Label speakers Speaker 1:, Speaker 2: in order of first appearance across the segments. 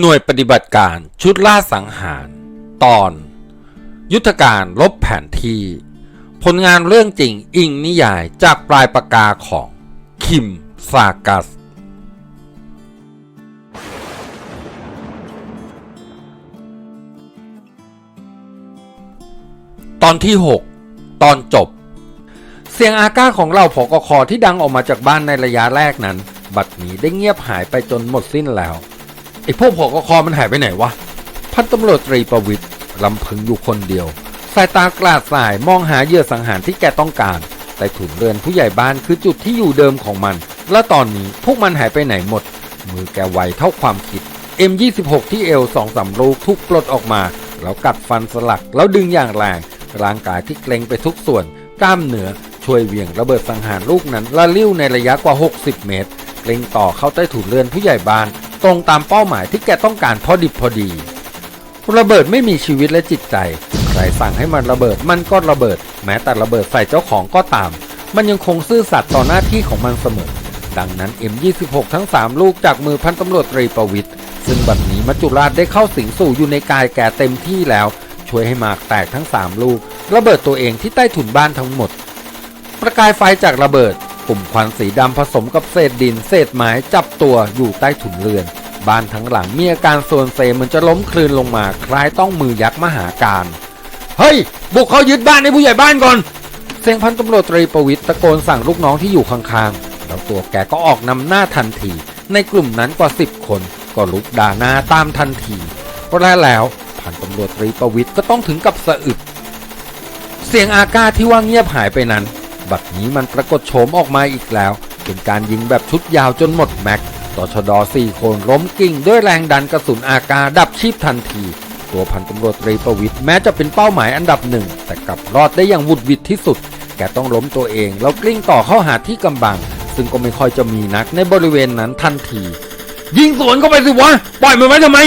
Speaker 1: หน่วยปฏิบัติการชุดล่าสังหาร ตอน ยุทธการลบแผนที่ ผลงานเรื่องจริงอิงนิยายจากปลายปากกาของ คิมซากัส ตอนที่ 6 ตอนจบ เสียงอาก้าของเราผกคอที่ดังออกมาจากบ้านในระยะแรกนั้น บัดนี้ได้เงียบหายไปจนหมดสิ้นแล้ว ไอ้พวกผกคอมันหายไปไหนวะ พันตำรวจตรีประวิทย์ลำพึงอยู่คนเดียว สายตากลาดสายมองหาเหยื่อสังหารที่แกต้องการ แต่ถุนเรือนผู้ใหญ่บ้านคือจุดที่อยู่เดิมของมัน และตอนนี้พวกมันหายไปไหนหมด มือแกไวเท่าความคิด M26 ที่เอวสองสามลูกทุกปลดออกมา แล้วกัดฟันสลักแล้วดึงอย่างแรง ร่างกายที่เกร็งไปทุกส่วน กล้ามเนื้อช่วยเหวี่ยงระเบิดสังหารลูกนั้นละลิ้วในระยะกว่า 60 เมตรเกร็งต่อเข้าใต้ถุนเรือนผู้ใหญ่บ้าน ตรงตามเป้าหมายที่แกต้องการพอดิบพอดี ระเบิดไม่มีชีวิตและจิตใจ ใครสั่งให้มันระเบิดมันก็ระเบิด แม้แต่ระเบิดใส่เจ้าของก็ตาม มันยังคงซื่อสัตย์ต่อหน้าที่ของมันเสมอ ดังนั้น M26 ทั้ง 3 ลูกจากมือพันตำรวจตรีประวิทย์ซึ่งบัดนี้มัจจุราชได้เข้าสิงสู่อยู่ในกายแก่เต็มที่แล้ว ช่วยให้หมากแตกทั้ง 3 ลูก ระเบิดตัวเองที่ใต้ถุนบ้านทั้งหมด ประกายไฟจากระเบิดกลุ่มควันสีดำผสมกับเศษดิน เศษไม้จับตัวอยู่ใต้ถุนเรือน บ้านทั้งหลังมีอาการโซนเซมือนจะล้มคลืนลงมา คล้ายต้องมือยักษ์มหาการ เฮ้ย บุกเขายึดบ้านในผู้ใหญ่บ้านก่อน เสียงพันตำรวจตรีประวิทย์ตะโกนสั่งลูกน้องที่อยู่ข้างๆ แล้วตัวแกก็ออกนำหน้าทันที ในกลุ่มนั้นกว่าสิบคน ก็ลุกด่าหน้าตามทันทีเพราะแล้วพันตำรวจตรีประวิทย์ก็ต้องถึงกับสะอึก เสียงอากาที่ว่าเงียบหายไปนั้น บัดนี้มันปรากฏโฉมออกมาอีกแล้ว เป็นการยิงแบบชุดยาวจนหมดแม็ก ตชดสี่คนล้มกิ่งด้วยแรงดันกระสุนอากาดับชีพทันที ตัวพันตำรวจตรีประวิทย์แม้จะเป็นเป้าหมายอันดับหนึ่ง แต่กลับรอดได้อย่างวุดวิดที่สุด แกต้องล้มตัวเอง แล้วกลิ้งต่อเข้าหาที่กำบัง ซึ่งก็ไม่ค่อยจะมีนักในบริเวณนั้นทันที ยิงสวนเข้าไปสิวะปล่อยมันไว้ทำไม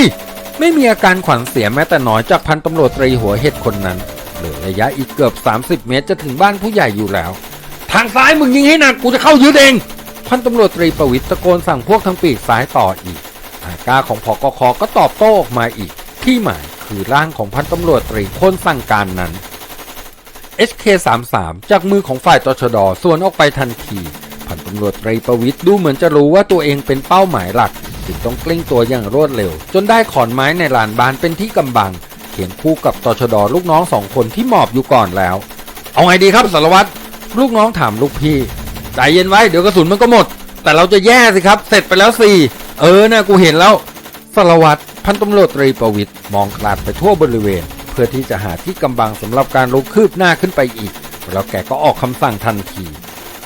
Speaker 1: ไม่มีอาการขวัญเสียแม้แต่น้อยจากพันตำรวจตรีหัวเห็ดคนนั้นเหลือระยะอีกเกือบ 30 เมตรจะถึงบ้านผู้ใหญ่อยู่แล้ว ทางซ้ายมึงยิงให้หนักกูจะเข้ายึดเอง พันตำรวจตรีประวิทย์ตะโกนสั่งพวกทั้งปีกซ้ายต่ออีก อากาของพกคก็ตอบโต้ออกมาอีก ที่หมายคือร่างของพันตำรวจตรีคนสั่งการนั้น HK33 จากมือของฝ่ายตชดส่วนออกไปทันทีพันตำรวจตรีประวิทย์ดูเหมือนจะรู้ว่าตัวเองเป็นเป้าหมายหลัก จึงต้องกลิ้งตัวอย่างรวดเร็ว จนได้ขอนไม้ในลานบานเป็นที่กำบังเขียนคู่กับตชดลูกน้องสองคนที่หมอบอยู่ก่อนแล้ว เอาไงดีครับสารวัตรลูกน้องถามลูกพี่ ใจเย็นไว้เดี๋ยวกระสุนมันก็หมด แต่เราจะแย่สิครับ เสร็จไปแล้วสี่เออนะกูเห็นแล้วสารวัตรพันตำรวจตรีประวิทย์มองกลาดไปทั่วบริเวณ เพื่อที่จะหาที่กำบังสำหรับการลุกคืบหน้าขึ้นไปอีก แล้วแกก็ออกคำสั่งทันที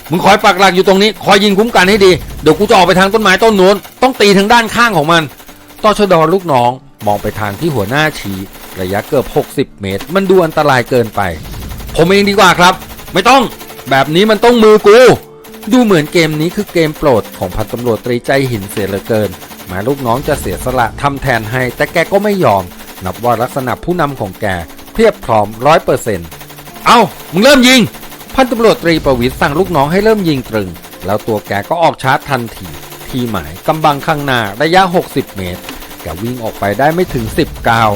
Speaker 1: มึงคอยปักหลักอยู่ตรงนี้คอยยิงคุ้มกันให้ดีเดี๋ยวกูจะออกไปทางต้นไม้ต้นนู้นต้องตีทางด้านข้างของมันต่อชดอลูกน้องมองไปทางที่หัวหน้าชี้ระยะเกือบ 60 เมตร มันดูอันตรายเกินไป ผมเองดีกว่าครับ ไม่ต้อง แบบนี้มันต้องมือกู ดูเหมือนเกมนี้คือเกมโปรดของพันตำรวจตรีใจหินเสียเหลือเกินแม้ลูกน้องจะเสียสละทำแทนให้ แต่แกก็ไม่ยอม นับว่าลักษณะผู้นำของแกเพียบพร้อมร้อยเปอร์เซ็นต์เอามึงเริ่มยิง พันตำรวจตรีประวิทย์สั่งลูกน้องให้เริ่มยิงตรึง แล้วตัวแกก็ออกชาร์จทันที ที่หมายกำบังข้างหน้าระยะ 60 เมตร แกวิ่งออกไปได้ไม่ถึง10ก้าว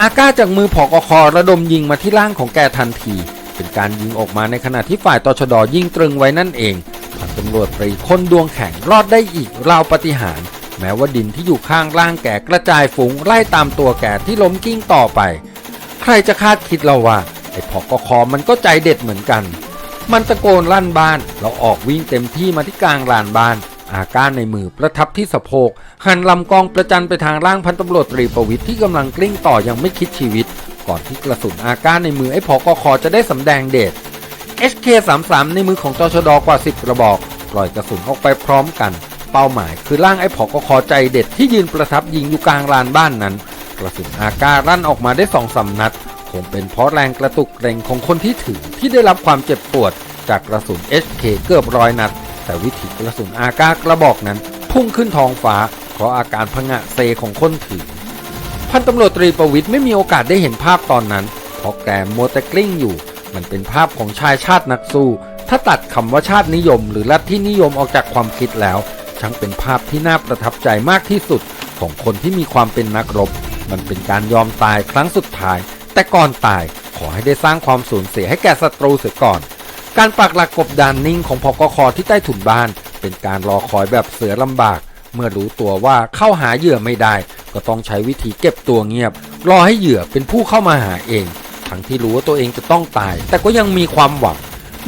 Speaker 1: อาก้าจากมือผอกคอระดมยิงมาที่ร่างของแกทันที เป็นการยิงออกมาในขณะที่ฝ่ายตชดยิงตรึงไว้นั่นเองพันตำรวจตรีคนดวงแข็งรอดได้อีกราวปฏิหาร แม้ว่าดินที่อยู่ข้างร่างแก่กระจายฝูงไล่ตามตัวแก่ที่ล้มกิ้งต่อไป ใครจะคาดคิดเราว่าไอ้ผอกคอมันก็ใจเด็ดเหมือนกัน มันตะโกนลั่นบ้าน เราออกวิ่งเต็มที่มาที่กลางลานบ้าน อาการในมือประทับที่สะโพกหันลำกองประจันไปทางร่างพันตำรวจตรีประวิทย์ที่กำลังกลิ้งต่อยังไม่คิดชีวิต ก่อนที่กระสุนอาการในมือไอ้ผอกคอจะได้สำแดงเดช HK33 ในมือของตชดกว่า 10 กระบอกปล่อยกระสุนออกไปพร้อมกัน เป้าหมายคือร่างไอ้ผอกคอใจเด็ดที่ยืนประทับยิงอยู่กลางลานบ้านนั้น กระสุนอาการลั่นออกมาได้สองสานัดคงเป็นเพราะแรงกระตุกแรงของคนที่ถือที่ได้รับความเจ็บปวด จากกระสุน HK เกือบร้อยนัด แต่วิถีกระสุนอากากระบอกนั้น พุ่งขึ้นท้องฟ้าเพราะอาการพงะเซของคนถือ พันตำรวจตรีประวิทย์ไม่มีโอกาสได้เห็นภาพตอนนั้น เพราะแกมัวแต่กลิ้งอยู่ มันเป็นภาพของชายชาตินักสู้ ถ้าตัดคำว่าชาตินิยม หรือลัทธินิยมออกจากความคิดแล้ว ช่างเป็นภาพที่น่าประทับใจมากที่สุดของคนที่มีความเป็นนักรบ มันเป็นการยอมตายครั้งสุดท้าย แต่ก่อนตายขอให้ได้สร้างความสูญเสียให้แก่ศัตรูเสียก่อน การปักหลักกบดานนิ่งของพกคที่ใต้ถุนบ้าน เป็นการรอคอยแบบเสือลำบาก เมื่อรู้ตัวว่าเข้าหาเหยื่อไม่ได้ ก็ต้องใช้วิธีเก็บตัวเงียบ รอให้เหยื่อเป็นผู้เข้ามาหาเอง ทั้งที่รู้ว่าตัวเองจะต้องตาย แต่ก็ยังมีความหวัง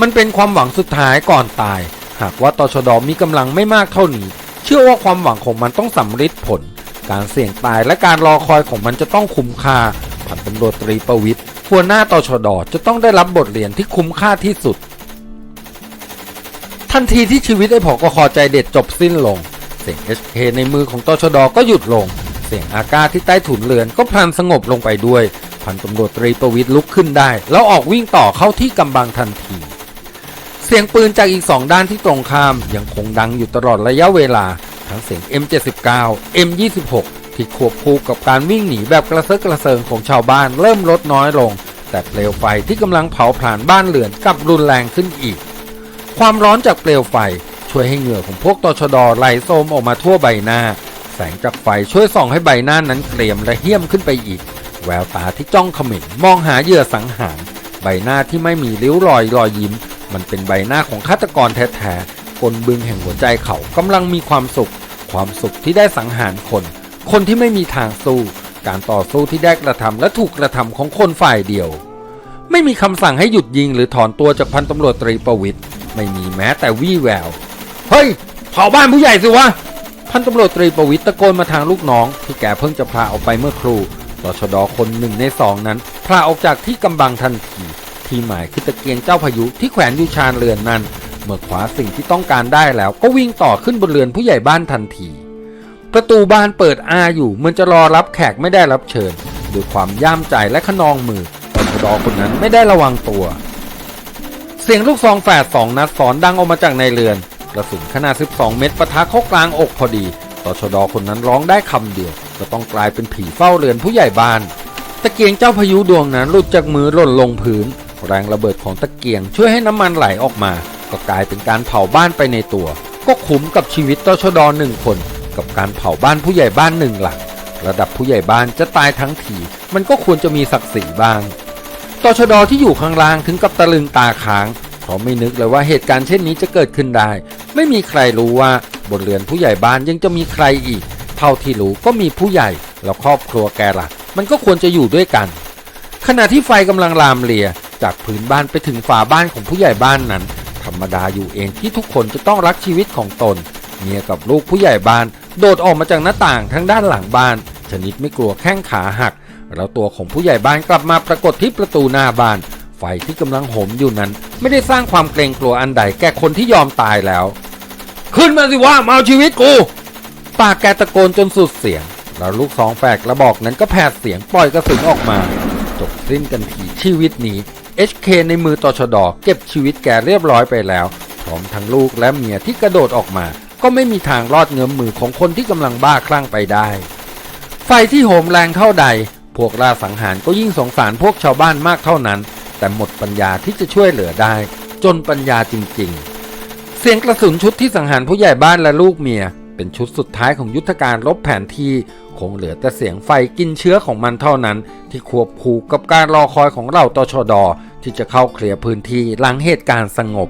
Speaker 1: มันเป็นความหวังสุดท้ายก่อนตาย หากว่าตชดมีกำลังไม่มากเท่านี้ เชื่อว่าความหวังของมันต้องสำฤทธิ์ผล การเสี่ยงตายและการรอคอยของมันจะต้องคุ้มค่าพันตำรวจตรีประวิทย์หัวหน้าตชดจะต้องได้รับบทเรียนที่คุ้มค่าที่สุด ทันทีที่ชีวิตไอ้ผอกคอใจเด็ดจบสิ้นลงเสียง HK ในมือของตชดก็หยุดลง เสียงอากาที่ใต้ถุนเรือนก็พลันสงบลงไปด้วย พันตำรวจตรีประวิทย์ลุกขึ้นได้ แล้วออกวิ่งต่อเข้าที่กำบังทันที เสียงปืนจากอีกสองด้านที่ตรงข้ามยังคงดังอยู่ตลอดระยะเวลา ทั้งเสียง M79 M26 ที่ควบคู่กับการวิ่งหนีแบบกระเซาะกระเซิงของชาวบ้านเริ่มลดน้อยลง แต่เปลวไฟที่กำลังเผาผลาญบ้านเรือนกลับรุนแรงขึ้นอีก ความร้อนจากเปลวไฟช่วยให้เหงื่อของพวกตชดไหลโซมออกมาทั่วใบหน้า แสงจากไฟช่วยส่องให้ใบหน้านั้นเกรียมและเหี้ยมขึ้นไปอีก แววตาที่จ้องเขม็งมองหาเหยื่อสังหาร ใบหน้าที่ไม่มีริ้วรอยรอยยิ้ม มันเป็นใบหน้าของฆาตกรแท้ๆกลบึงแห่งหัวใจเขากำลังมีความสุข ความสุขที่ได้สังหารคน คนที่ไม่มีทางสู้ การต่อสู้ที่ได้กระทำและถูกกระทำของคนฝ่ายเดียว ไม่มีคำสั่งให้หยุดยิงหรือถอนตัวจากพันตำรวจตรีประวิทย์ไม่มีแม้แต่วี่แววเฮ้ยเผาบ้านผู้ใหญ่สิวะ พันตำรวจตรีประวิทย์ตะโกนมาทางลูกน้อง ที่แกเพิ่งจะพาออกไปเมื่อครูตชดคนหนึ่งในสองนั้นพาออกจากที่กำบังทันทีที่หมายคือตะเกียงเจ้าพายุที่แขวนอยู่ชานเรือนนั้น เมื่อขวาสิ่งที่ต้องการได้แล้วก็วิ่งต่อขึ้นบนเรือนผู้ใหญ่บ้านทันที ประตูบ้านเปิดอาอยู่มือนจะรอรับแขกไม่ได้รับเชิญด้วยความย่ามใจและขนองมือตชดคนนั้นไม่ได้ระวังตัว เสียงลูกซองแฝดสองนัดสอนดังออกมาจากในเรือน ระสุนขนาด 12 เม็ดปะทะเข้ากลางอกพอดีตชดอคนนั้นร้องได้คำเดียวก็ต้องกลายเป็นผีเฝ้าเรือนผู้ใหญ่บ้าน ตะเกียงเจ้าพายุดวงนั้นหลุดจากมือหล่นลงพื้น แรงระเบิดของตะเกียงช่วยให้น้ำมันไหลออกมา ก็กลายเป็นการเผาบ้านไปในตัว ก็คุ้มกับชีวิตตชดอหนึ่งคน กับการเผาบ้านผู้ใหญ่บ้านหนึ่งหลังระดับผู้ใหญ่บ้านจะตายทั้งทีมันก็ควรจะมีศักดิ์ศรีบ้างตชดที่อยู่ข้างล่างถึงกับตะลึงตาค้างเพราะไม่นึกเลยว่าเหตุการณ์เช่นนี้จะเกิดขึ้นได้ ไม่มีใครรู้ว่าบนเรือนผู้ใหญ่บ้านยังจะมีใครอีก เท่าที่รู้ก็มีผู้ใหญ่แล้วครอบครัวแกละ่ะ มันก็ควรจะอยู่ด้วยกัน ขณะที่ไฟกำลังลามเลียจากพื้นบ้านไปถึงฝาบ้านของผู้ใหญ่บ้านนั้น ธรรมดาอยู่เองที่ทุกคนจะต้องรักชีวิตของตน เมียกับลูกผู้ใหญ่บ้าน โดดออกมาจากหน้าต่างทางด้านหลังบ้าน ชนิดไม่กลัวแข้งขาหัก แล้วตัวของผู้ใหญ่บ้านกลับมาปรากฏที่ประตูหน้าบ้านไฟที่กำลังโหมอยู่นั้น ไม่ได้สร้างความเกรงกลัวอันใดแก่คนที่ยอมตายแล้ว ขึ้นมาสิว่ามาเอาชีวิตกู ปากแกตะโกนจนสุดเสียง แล้วลูกสองแฝกระบอกนั้นก็แผดเสียงปล่อยกระสุนออกมา จบสิ้นกันทีชีวิตนี้ HK ในมือตอชดอเก็บชีวิตแกเรียบร้อยไปแล้ว พร้อมทั้งลูกและเมียที่กระโดดออกมา ก็ไม่มีทางรอดเงื้อมมือของคนที่กำลังบ้าคลั่งไปได้ ไฟที่โหมแรงเท่าใด พวกลาสังหารก็ยิ่งสงสารพวกชาวบ้านมากเท่านั้น แต่หมดปัญญาที่จะช่วยเหลือได้ จนปัญญาจริง ๆ เสียงกระสุนชุดที่สังหารผู้ใหญ่บ้านและลูกเมีย เป็นชุดสุดท้ายของยุทธการลบแผนที่ คงเหลือแต่เสียงไฟกินเชื้อของมันเท่านั้น ที่ควบคู่กับการรอคอยของเราตชดที่จะเข้าเคลียร์พื้นที่หลังเหตุการณ์สงบ